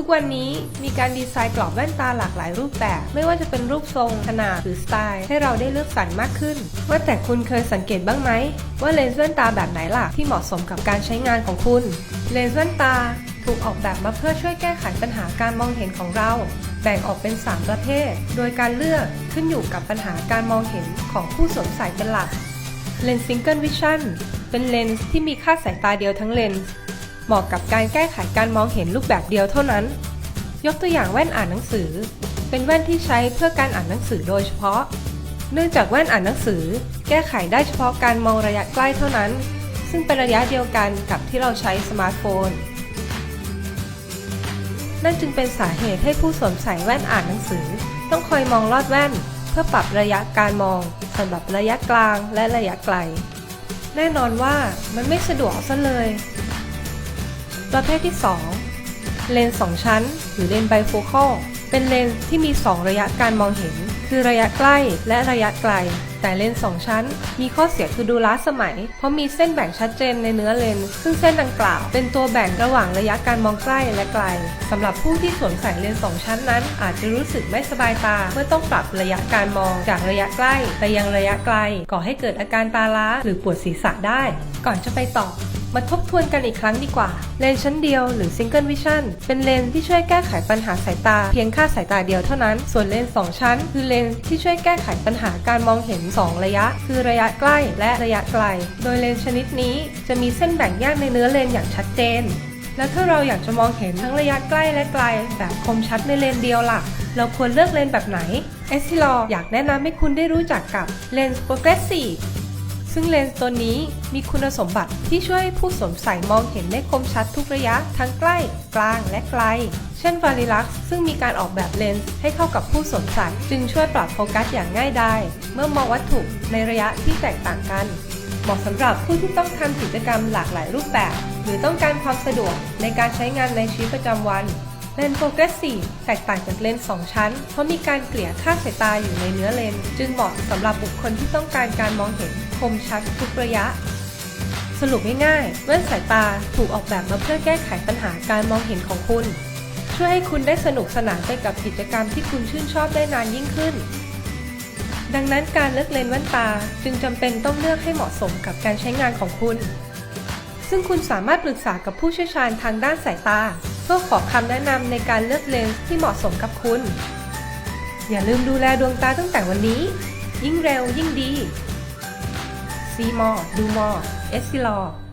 ทุกวันนี้มีการดีไซน์กรอบแว่นตาหลากหลายรูปแบบ ไม่ว่าจะเป็นรูปทรง ขนาดหรือสไตล์ ให้เราได้เลือกสรรมากขึ้น ว่าแต่คุณเคยสังเกตบ้างไหม ว่าเลนส์แว่นตาแบบไหนล่ะ ที่เหมาะสมกับการใช้งานของคุณ เลนส์แว่นตาถูกออกแบบมาเพื่อช่วยแก้ไขปัญหาการมองเห็นของเรา แบ่งออกเป็น 3 ประเภท โดยการเลือกขึ้นอยู่กับปัญหาการมองเห็นของผู้สวมใส่เป็นหลักเลนส์ Single Vision เป็นเลนส์ที่มีค่าสายตาเดียวทั้งเลนส์ เหมาะกับการแก้ไขการมองเห็นรูปแบบเดียวเท่านั้น ยกตัวอย่างแว่นอ่านหนังสือ เป็นแว่นที่ใช้เพื่อการอ่านหนังสือโดยเฉพาะ เนื่องจากแว่นอ่านหนังสือ แก้ไขได้เฉพาะการมองระยะใกล้เท่านั้น ซึ่งเป็นระยะเดียวกันกับที่เราใช้สมาร์ทโฟน นั่นจึงเป็นสาเหตุให้ผู้สวมใส่แว่นอ่านหนังสือ ต้องคอยมองลอดแว่น เพื่อปรับระยะการมองสำหรับระยะกลางและระยะไกล แน่นอนว่ามันไม่สะดวกซะเลย ประเภทที่ 2 เลนส์2ชั้น หรือเลนส์ไบโฟคอลเป็นเลนส์ที่มี 2 ระยะการมองเห็น คือระยะใกล้และระยะไกล แต่เลนส์2ชั้น มีข้อเสียคือดูล้าสมัย เพราะมีเส้นแบ่งชัดเจนในเนื้อเลนส์ซึ่งเส้นดังกล่าว เป็นตัวแบ่งระหว่างระยะการมองใกล้และไกลสำหรับผู้ที่สวมใส่เลนส์2ชั้นนั้น อาจจะรู้สึกไม่สบายตา เมื่อต้องปรับระยะการมองจากระยะใกล้ไปยังระยะไกล ก่อให้เกิดอาการตาล้าหรือปวดศีรษะได้ ก่อนจะไปต่อ มาทบทวนกันอีกครั้งดีกว่า เลนส์ชั้นเดียวหรือ Single Vision เป็นเลนส์ที่ช่วยแก้ไขปัญหาสายตา เพียงค่าสายตาเดียวเท่านั้น ส่วนเลนส์2ชั้น คือเลนส์ที่ช่วยแก้ไขปัญหาการมองเห็น 2 ระยะ คือระยะใกล้และระยะไกล โดยเลนส์ชนิดนี้จะมีเส้นแบ่งแยกในเนื้อเลนส์อย่างชัดเจน และถ้าเราอยากจะมองเห็นทั้งระยะใกล้และไกลแบบคมชัดในเลนส์เดียวล่ะเราควรเลือกเลนส์แบบไหนเอสซิลออยากแนะนำให้คุณได้รู้จักกับเลนส์ Progressive ซึ่ ซึ่งเลนส์ตัวนี้มีคุณสมบัติที่ช่วยผู้สวมใส่มองเห็นได้คมชัดทุกระยะทั้งใกล้ กลางและไกล เช่น v a r i l u x ซึ่งมีการออกแบบเลนส์ให้เข้ากับผู้สวมใส่จึงช่วยปรับโฟกัสอย่างง่ายดายเมื่อมองวัตถุในระยะที่แตกต่างกัน เหมาะสำหรับผู้ที่ต้องทำกิจกรรมหลากหลายรูปแบบ หรือต้องการความสะดวกในการใช้งานในชีวิตประจำวัน เลนส์โ r ร g เ e s s i v e แตกต่างจากเลนส์2ชั้น เพราะมีการเกลี่ยค่าสายตาอยู่ในเนื้อเลนส์จึงเหมาะสำหรับบุคคลที่ต้องการการมองเห็นคมชัดทุกระยะ สรุปง่ายๆแว่นสายตาถูกออกแบบมาเพื่อแก้ไขปัญหาการมองเห็นของคุณ ช่วยให้คุณได้สนุกสนานไปกับกิจกรรมที่คุณชื่นชอบได้นานยิ่งขึ้น ดังนั้นการเลือกเลนส์แว่นตาจึงจำเป็นต้องเลือกให้เหมาะสมกับการใช้งานของคุณ ซึ่งคุณสามารถปรึกษากับผู้เชี่ยวชาญทางด้านสายตา พื่อขอคำแนะนำในการเลือกเลนส์ที่เหมาะสมกับคุณ อย่าลืมดูแลดวงตาตั้งแต่วันนี้ ยิ่งเร็วยิ่งดี See more do more e s s i l o